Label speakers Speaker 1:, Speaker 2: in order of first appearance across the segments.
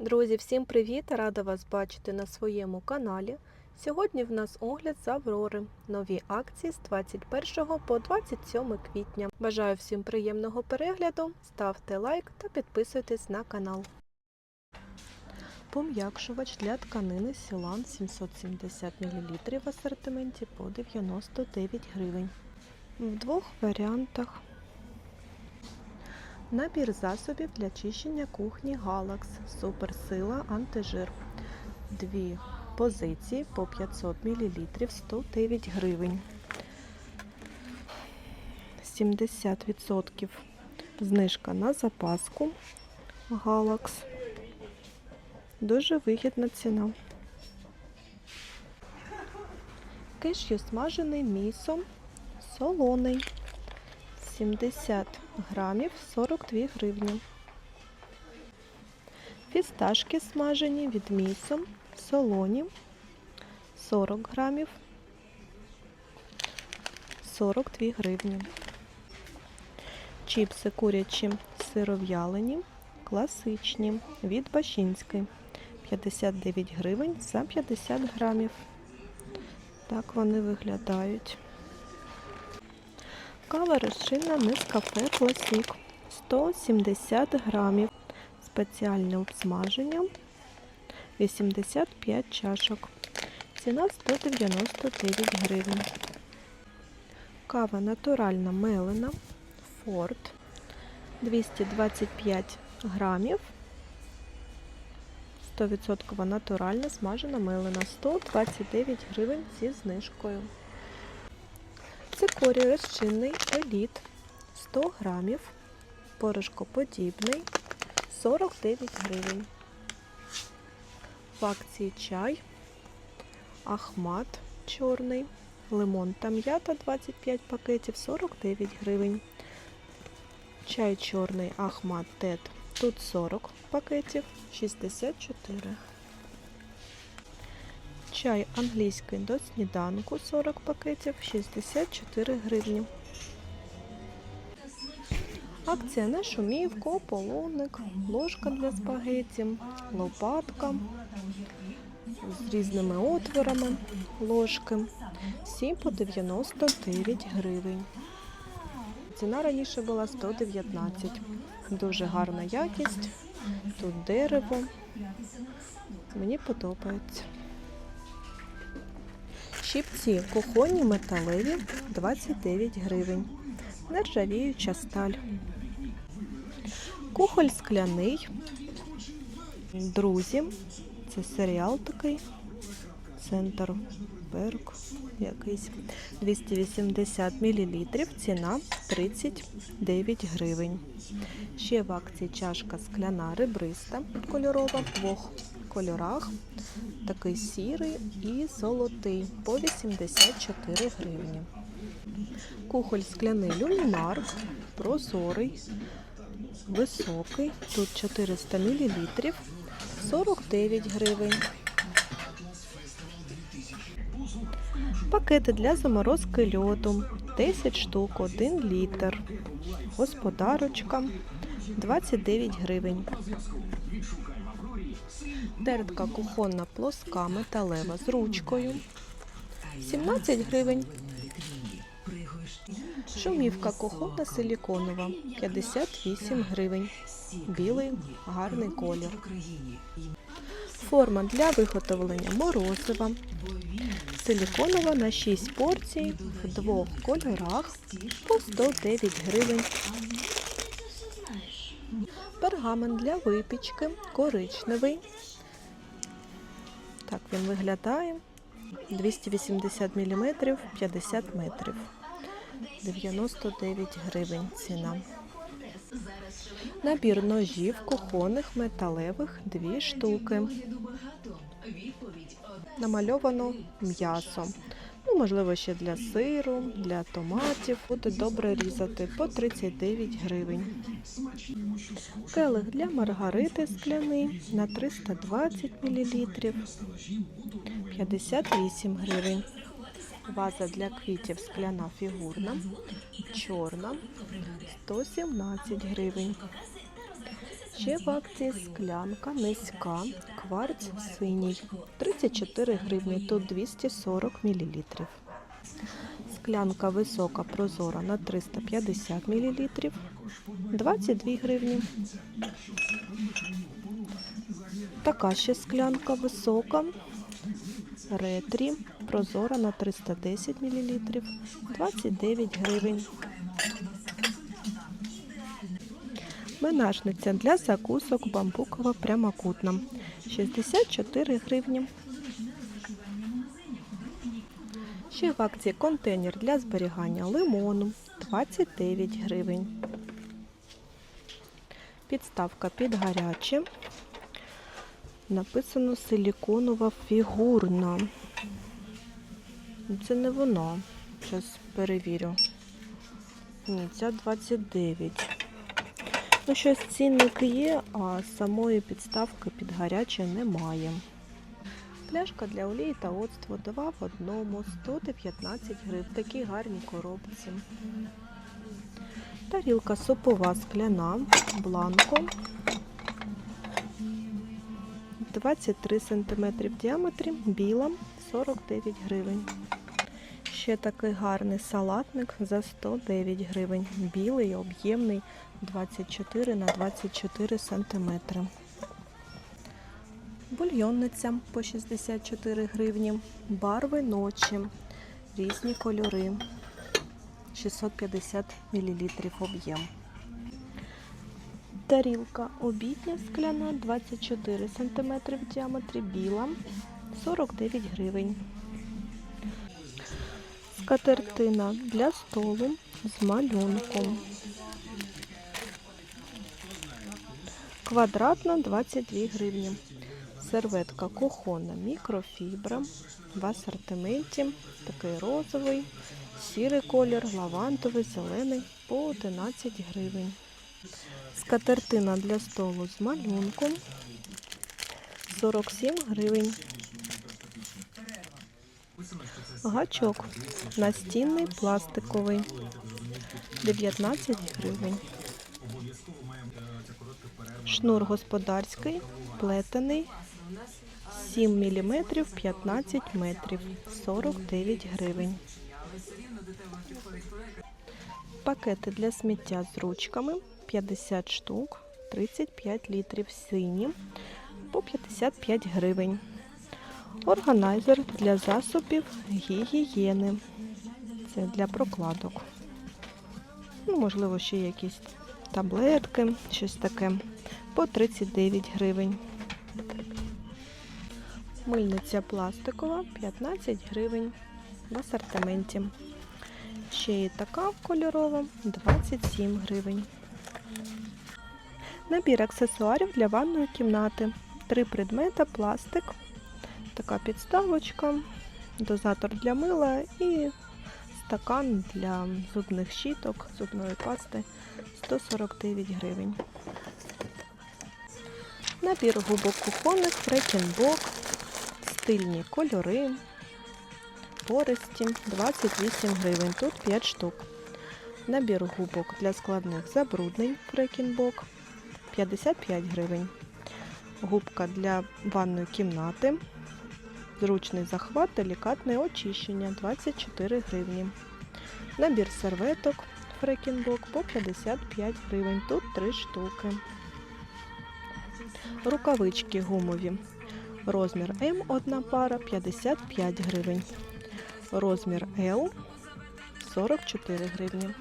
Speaker 1: Друзі, всім привіт! Рада вас бачити на своєму каналі. Сьогодні в нас огляд з Аврори. Нові акції з 21 по 27 квітня. Бажаю всім приємного перегляду, ставте лайк та підписуйтесь на канал. Пом'якшувач для тканини Сілан 770 мл в асортименті по 99 гривень. В двох варіантах. Набір засобів для чищення кухні Галакс. Суперсила антижир. Дві позиції по 500 мл 109 гривень. 70% знижка на запаску Галакс. Дуже вигідна ціна. Киш'ю смажений місом солоний. 70 грамів 42 гривні. Фісташки смажені від місом, солоні 40 грамів 42 гривні. Чіпси курячі сиров'ялені, класичні від Бащинської 59 гривень за 50 грамів. Так вони виглядають. Кава розчинна Нескафе Класік 170 грамів. Спеціальне обсмаження 85 чашок. Ціна 199 гривень. Кава натуральна мелена Форд 225 грамів. 100% натуральна смажена мелена 129 гривень зі знижкою. Цикорій розчинний еліт 100 грамів, порошкоподібний 49 гривень. В акції чай, ахмат чорний, лимон та м'ята 25 пакетів 49 гривень. Чай чорний ахмат тет тут 40 пакетів 64 Чай англійський до сніданку 40 пакетів 64 гривні. Акція на шумівку, половник, ложка для спагеті, лопатка з різними отворами ложки. Всі по 99 гривень. Ціна раніше була 119. Дуже гарна якість. Тут дерево. Мені подобається. Щипці кухонні металеві 29 гривень. Нержавіюча сталь. Кухоль скляний. Друзі. Це серіал такий. Центр Берг якийсь. 280 мл. Ціна 39 гривень. Ще в акції чашка скляна ребриста кольорова двох кольорах. Такий сірий і золотий по 84 гривні. Кухоль скляний люмінар, прозорий, високий. Тут 400 мл, 49 гривень. Пакети для заморозки льоду 10 штук, 1 літр. Господарочка 29 гривень. Тертка кухонна плоска металева з ручкою 17 гривень. Шумівка кухонна силіконова 58 гривень. Білий гарний колір. Форма для виготовлення морозива. Силіконова на 6 порцій в двох кольорах по 109 гривень. Пергамент для випічки коричневий. Так він виглядає. 280 мм 50 метрів. 99 гривень ціна. Набір ножів кухонних металевих дві штуки. Намальовано м'ясо. Можливо, ще для сиру, для томатів. Буде добре різати по 39 гривень. Келих для маргарити скляний на 320 мл 58 гривень. Ваза для квітів скляна фігурна, чорна 117 гривень. Ще в акції склянка низька, кварц синій, 34 гривні, тут 240 мл. Склянка висока прозора на 350 мл, 22 гривні. Така ще склянка висока, ретрі, прозора на 310 мл, 29 гривень. Менажниця для закусок бамбукова прямокутна. 64 гривні. Ще в акції контейнер для зберігання лимону 29 гривень. Підставка під гаряче. Написано силіконова фігурна. Це не воно. Зараз перевірю. Ні, ця 29. Ну, щось цінник є, а самої підставки під гаряче немає. Пляшка для олії та оцтву 2 в одному, 119 гривень. Такі гарні коробці. Тарілка супова скляна, бланко. 23 см в діаметрі, біла 49 гривень. Ще такий гарний салатник за 109 гривень. Білий, об'ємний 24 на 24 см. Бульйонниця по 64 гривні. Барви ночі. Різні кольори. 650 мл об'єм. Тарілка обідня скляна 24 см в діаметрі, біла 49 гривень. Скатертина для столу з малюнком. Квадратна 22 гривні. Серветка кухонна мікрофібра в асортименті. Такий розовий, сірий колір, лавандовий, зелений по 11 гривень. Скатертина для столу з малюнком 47 гривень. Гачок настінний пластиковий 19 гривень. Шнур господарський, плетений 7 мм 15 метрів 49 гривень. Пакети для сміття з ручками 50 штук, 35 літрів сині по 55 гривень. Органайзер для засобів гігієни. Це для прокладок. Ну, можливо, ще якісь таблетки, щось таке. По 39 гривень. Мильниця пластикова 15 гривень в асортименті. Ще і така кольорова 27 гривень. Набір аксесуарів для ванної кімнати. Три предмета, пластик, така підставочка, дозатор для мила і стакан для зубних щіток, зубної пасти 149 гривень. Набір губок кухонних, фрекінбок, стильні кольори, пористі 28 гривень, тут 5 штук. Набір губок для складних забруднень фрекінбок 55 гривень. Губка для ванної кімнати, зручний захват, делікатне очищення 24 гривні. Набір серветок фрекінбок по 55 гривень, тут 3 штуки. Рукавички гумові. Розмір М одна пара 55 гривень. Розмір Л 44 гривні.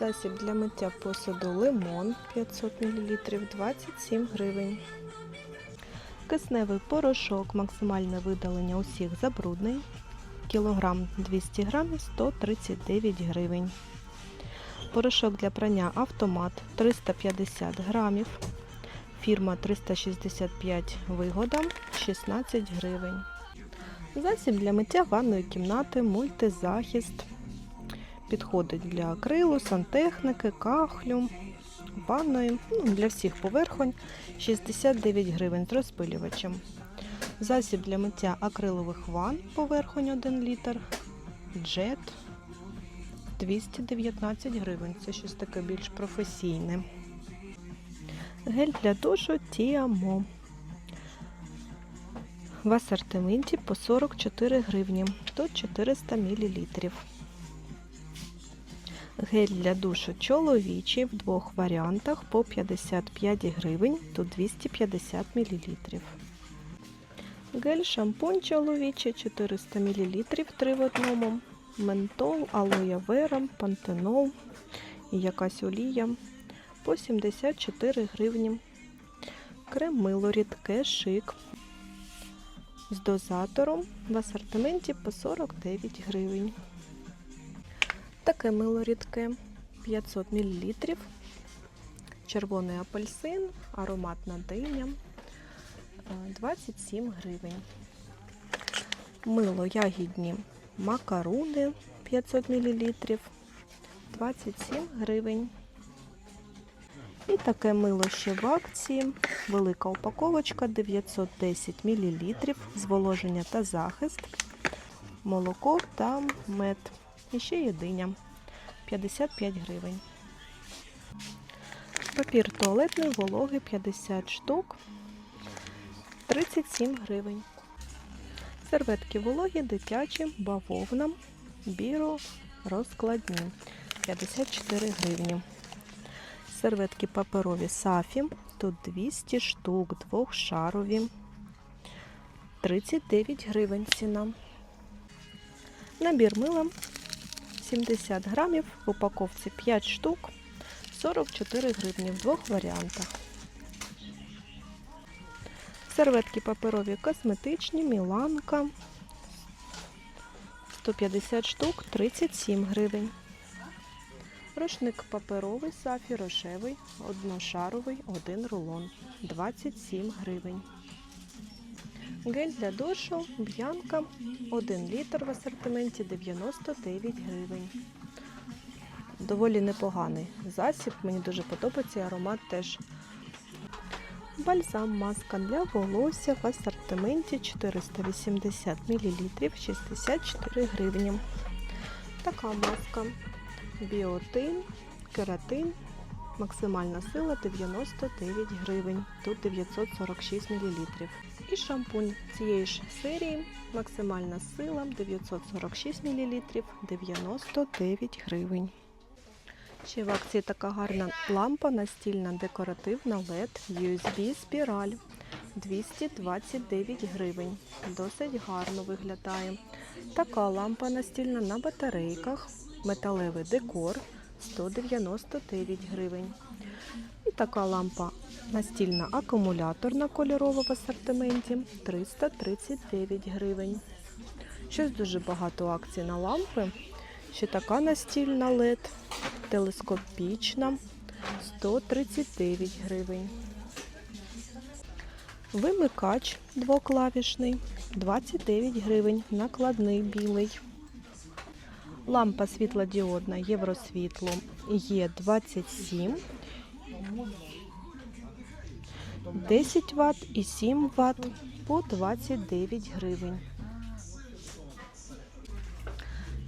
Speaker 1: Засіб для миття посуду лимон 500 мл 27 гривень. Кисневий порошок, максимальне видалення усіх забруднень. Кілограм 200 грамів 139 гривень. Порошок для прання автомат 350 грамів. Фірма 365 вигода 16 гривень. Засіб для миття ванної кімнати мультизахист. Підходить для акрилу, сантехніки, кахлю, ванної, ну, для всіх поверхонь 69 гривень з розпилювачем. Засіб для миття акрилових ванн поверхонь 1 літр. Джет 219 гривень. Це щось таке більш професійне. Гель для душу Тіамо. В асортименті по 44 гривні. Тут 400 мл. Гель для душу чоловічий в двох варіантах по 55 гривень, тут 250 мл. Гель шампунь чоловічий 400 мл 3 в одному. Ментол, алоє вера, пантенол і якась олія по 74 гривні. Крем мило рідке шик з дозатором в асортименті по 49 гривень. Таке мило рідке 500 мл. Червоний апельсин, ароматна диня е, 27 гривень. Мило ягідні макаруни 500 мл 27 гривень. І таке мило ще в акції. Велика упаковочка 910 мл, зволоження та захист, молоко та мед. І ще є диня 55 гривень. Папір туалетний вологий 50 штук 37 гривень. Серветки вологі, дитячі, бавовна, біро, розкладні 54 гривні. Серветки паперові сафі, тут 200 штук, двохшарові, 39 гривень ціна. Набір мила 70 грамів, в упаковці 5 штук, 44 гривні в двох варіантах. Серветки паперові косметичні, Міланка 150 штук, 37 гривень. Рушник паперовий, сафі рожевий, одношаровий, один рулон, 27 гривень. Гель для душу, б'янка, 1 літр в асортименті 99 гривень. Доволі непоганий засіб, мені дуже подобається аромат теж. Бальзам маска для волосся в асортименті 480 мл 64 гривні. Така маска. Біотин, кератин, максимальна сила 99 гривень, тут 946 мл. І шампунь цієї ж серії, максимальна сила 946 мл, 99 гривень. Ще в акції така гарна лампа настільна декоративна LED USB спіраль 229 гривень. Досить гарно виглядає. Така лампа настільна на батарейках, металевий декор 199 гривень. І така лампа настільна акумуляторна кольорова в асортименті 339 гривень. Щось дуже багато акцій на лампи. Ще така настільна LED, телескопічна 139 гривень. Вимикач двоклавішний 29 гривень, накладний білий. Лампа світлодіодна Євросвітло є 27, 10 Вт і 7 Вт по 29 гривень.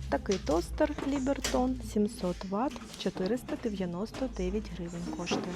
Speaker 1: Такий тостер Лібертон 700 Вт 499 гривень коштує.